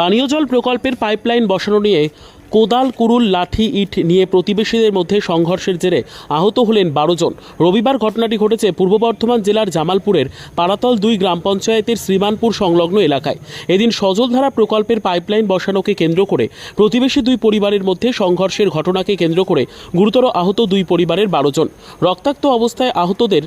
পানীয় জল প্রকল্পের পাইপলাইন বসানো নিয়ে কোদাল, কুরুল, লাঠি, ইট নিয়ে প্রতিবেশীদের মধ্যে সংঘর্ষের জেরে আহত হলেন বারো জন। রবিবার ঘটনাটি ঘটেছে পূর্ব বর্ধমান জেলার জামালপুরের পাড়াতল দুই গ্রাম পঞ্চায়েতের শ্রীমানপুর সংলগ্ন এলাকায়। এদিন সজলধারা প্রকল্পের পাইপলাইন বসানোকে কেন্দ্র করে প্রতিবেশী দুই পরিবারের মধ্যে সংঘর্ষের ঘটনাকে কেন্দ্র করে গুরুতর আহত দুই পরিবারের বারো জন। রক্তাক্ত অবস্থায় আহতদের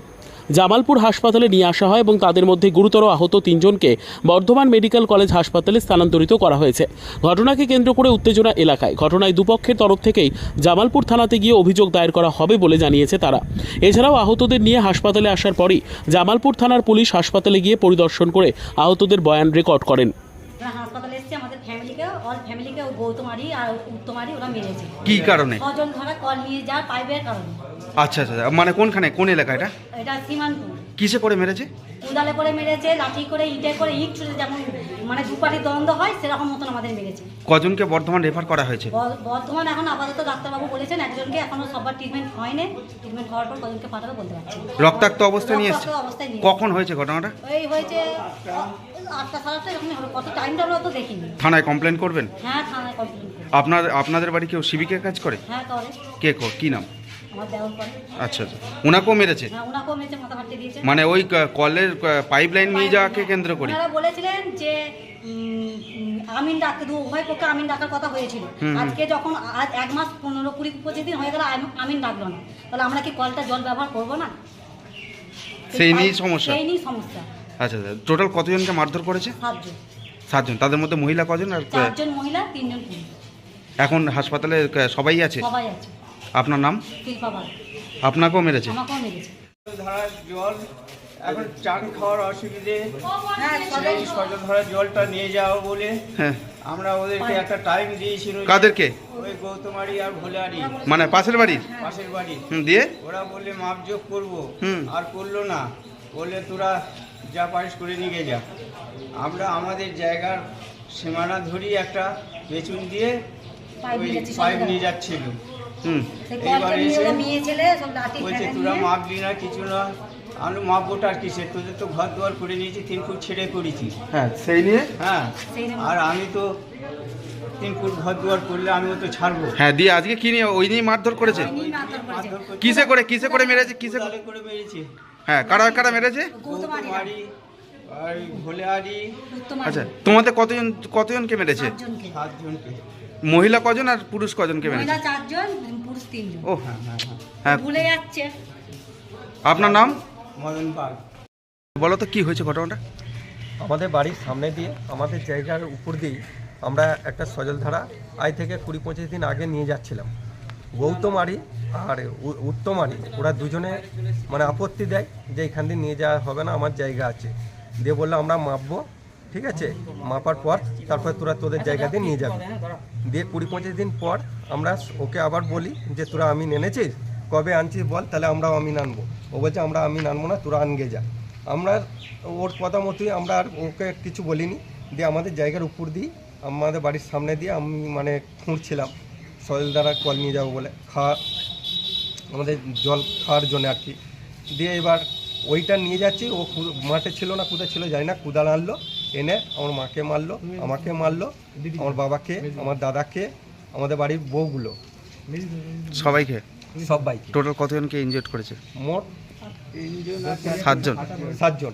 জামালপুর হাসপাতালে নিয়ে আসা হয় এবং তাদের মধ্যে গুরুতর আহত তিনজনকে বর্ধমান মেডিকেল কলেজ হাসপাতালে স্থানান্তরিত করা হয়েছে। ঘটনাকে কেন্দ্র করে উত্তেজনা এলাকায়। ঘটনায় দুপক্ষের তরফ থেকেই জামালপুর থানাতে গিয়ে অভিযোগ দায়ের করা হবে বলে জানিয়েছে তারা। এছাড়াও আহতদের নিয়ে হাসপাতালে আসার পরই জামালপুর থানার পুলিশ হাসপাতালে গিয়ে পরিদর্শন করে আহতদের বয়ান রেকর্ড করেন। হাসপাতালে এসছে আমাদের ফ্যামিলিকে অল ফ্যামিলিকে গৌতমারি আর উত্তমারি ওরা মেরেছে। কি কারণে? ছজন ধরা কল নিয়ে যাওয়ার পাইপের কারণে। আচ্ছা আচ্ছা মানে কোনখানে? কোন এলাকা এটা? এটা সীমান্তপুর কিসে করে মেরেছে? উদালে করে মেরেছে লাঠি করে ইটে করে ইট ছুটে যেমন মানে দুপাটি দ্বন্দ্ব হয় সেরকম মতন আমাদের মেরেছে। কজনকে বর্ধমান রেফার করা হয়েছে? ব- বর্ধমান এখন আপাতত ডাক্তারবাবু বলেছেন একজনকে এখনও সবার ট্রিটমেন্ট হয়নি। ট্রিটমেন্ট হওয়ার পর কজনকে পাঠাবে বলতে পারছি না। রক্তাক্ত অবস্থায় নিয়ে এসছে? রক্তাক্ত অবস্থায় নিয়ে কখন হয়েছে ঘটনাটা? এই হয়েছে আ- আটটা সাড়ে আটটা এরকমই হলো কত টাইমটা হলো তো দেখিনি। থানায় কমপ্লেন করবেন? হ্যাঁ থানায় কমপ্লেন আপনার আপনাদের বাড়ি কেউ সিভিকের কাজ করে? হ্যাঁ করে। কে কো কি নাম? আচ্ছা আচ্ছা। ওনাকেও মেরেছে? হ্যাঁ মানে ওই কলের পাইপ লাইন নিয়ে যাওয়াকে কেন্দ্র করে? বলেছিলেন যে আমিন ডাকতে দু উভয় পক্ষে আমিন ডাকার কথা হয়েছিল। আজকে যখন আজ এক মাস পনেরো কুড়ি পঁচিশ দিন হয়ে গেল আমিন ডাকলো না। তাহলে আমরা কি কলটা জল ব্যবহার করব না? সেই নিয়েই সমস্যা? সেই নিয়েই সমস্যা। আচ্ছা আচ্ছা। টোটাল কতজনকে মারধর করেছে? সাতজন। সাতজন। তাদের মধ্যে মহিলা কজন আর চারজন মহিলা তিনজন এখন হাসপাতালে সবাই আছে? সবাই আছে। আপনার নাম? আপনাকেও মেরেছে? ধারার জল এখন চান খাওয়ার অসুবিধে। হ্যাঁ সেই জলটা নিয়ে যাওয়া বলে হ্যাঁ। আমরা ওদেরকে একটা টাইম দিয়েছিল কাদেরকে? ওই গৌতমারি আর ভোলারি। মানে পাশের বাড়ির? পাশের বাড়ি। হুম, দিয়ে? ওরা বললে মাপযোগ করব। আর করল না। বললে তোরা যা পারিস করে নিয়ে যা। আমরা আমাদের জায়গার সীমানা ধরি একটা পেছন দিয়ে পাইপ নিয়ে যাচ্ছিল। বলছে তোরা মাপলি না কিছু না। আমি মাপবোটা আর কিসে তোদের তো ঘর দুয়ার করে নিয়েছি তিন ফুট ছেড়ে করেছি। হ্যাঁ সেই নিয়ে? হ্যাঁ। আর আমি তো তিন ফুট ঘর দুয়ার করলে আমিও তো ছাড়বো। হ্যাঁ দিয়ে আজকে কি নিয়ে ওই নিয়ে মারধর করেছে। কিসে করে কিসে করে মেরেছে কিসে করে? মেরেছি। হ্যাঁ কারা কারা মেরেছে? আচ্ছা তোমাদের কতজন কতজনকে মেরেছে? সাতজনকে। মহিলা কজন আর পুরুষ কজনকে মেরেছে? মহিলা চারজন পুরুষ তিনজন। ও হ্যাঁ হ্যাঁ হ্যাঁ। হ্যাঁ। ভুলে যাচ্ছে। আপনার নাম? মদন পাল। বলো তো কি হয়েছে ঘটনাটা? আমাদের বাড়ির সামনে দিয়ে আমাদের জায়গার উপর দিয়ে আমরা একটা সজলধারা আজ থেকে কুড়ি পঁচিশ দিন আগে নিয়ে যাচ্ছিলাম। গৌতমারি আর উ- উত্তমারি ওরা দুজনে মানে আপত্তি দেয় যে এখান দিয়ে নিয়ে যাওয়া হবে না আমার জায়গা আছে। দিয়ে বলল আমরা মাপবো ঠিক আছে? মাপার পর তারপর তোরা তোদের জায়গা দিয়ে নিয়ে যাবি। দিয়ে কুড়ি পঁচিশ দিন পর আমরা ওকে আবার বলি যে, তোরা আমিন এনেছিস কবে আনছিস বল? তাহলে আমরাও আমিন আনব ও বলছে, আমরা আমিন আনব না, তোরা আনগে যা। আমরা ওর কথা মতোই আমরা আর ওকে কিছু বলিনি। দিয়ে আমাদের জায়গার উপর দিয়ে আমাদের বাড়ির সামনে দিয়ে আমি মানে খুঁড়ছিলাম। সয়েল দ্বারা কল নিয়ে যাব বলে, খাওয়া, আমাদের জল খাওয়ার জন্য আর কি। দিয়ে এবার ওইটা নিয়ে যাচ্ছি। ও মাঠে ছিল না, কোথায় ছিল জানি না, কুদাল আনলো। এনে আমার মাকে মারলো আমাকে মারলো আমার বাবাকে আমার দাদাকে আমাদের বাড়ির বউগুলো। সবাইকে? সবাইকে। টোটাল কতজনকে ইনজেক্ট করেছে? মোট সাতজন? সাতজন।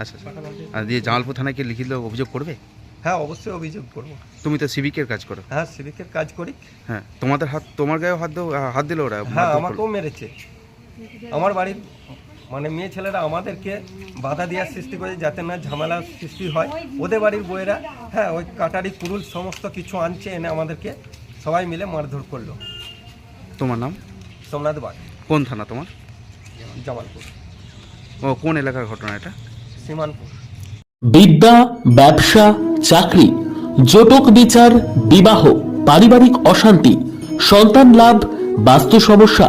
আচ্ছা আচ্ছা। আর দিয়ে জামালপুর থানায় কি লিখিত অভিযোগ করবে? হ্যাঁ অবশ্যই অভিযোগ করব। তুমি তো সিভিকের কাজ করো। হ্যাঁ সিভিকের কাজ করি। হ্যাঁ তোমাদের হাত তোমার গায়েও হাত হাত দিল ওরা হ্যাঁ আমাকেও মেরেছে। আমার বাড়ির মানে মেয়ে ছেলেরা আমাদেরকে বাধা দেওয়ার সৃষ্টি করে যাতে না ঝামেলা সৃষ্টি হয়। ওদের বাড়ির বইয়েরা হ্যাঁ ওই কাটারি কুরুল সমস্ত কিছু আনছে এনে আমাদেরকে সবাই মিলে মারধর করল। তোমার নাম? সোমনাথ বাগ। কোন থানা তোমার? জামালপুর। ও কোন এলাকার ঘটনা এটা? সীমানপুর। বিদ্যা ব্যবসা চাকরি জটক বিচার বিবাহ পারিবারিক অশান্তি সন্তান লাভ বাস্তু সমস্যা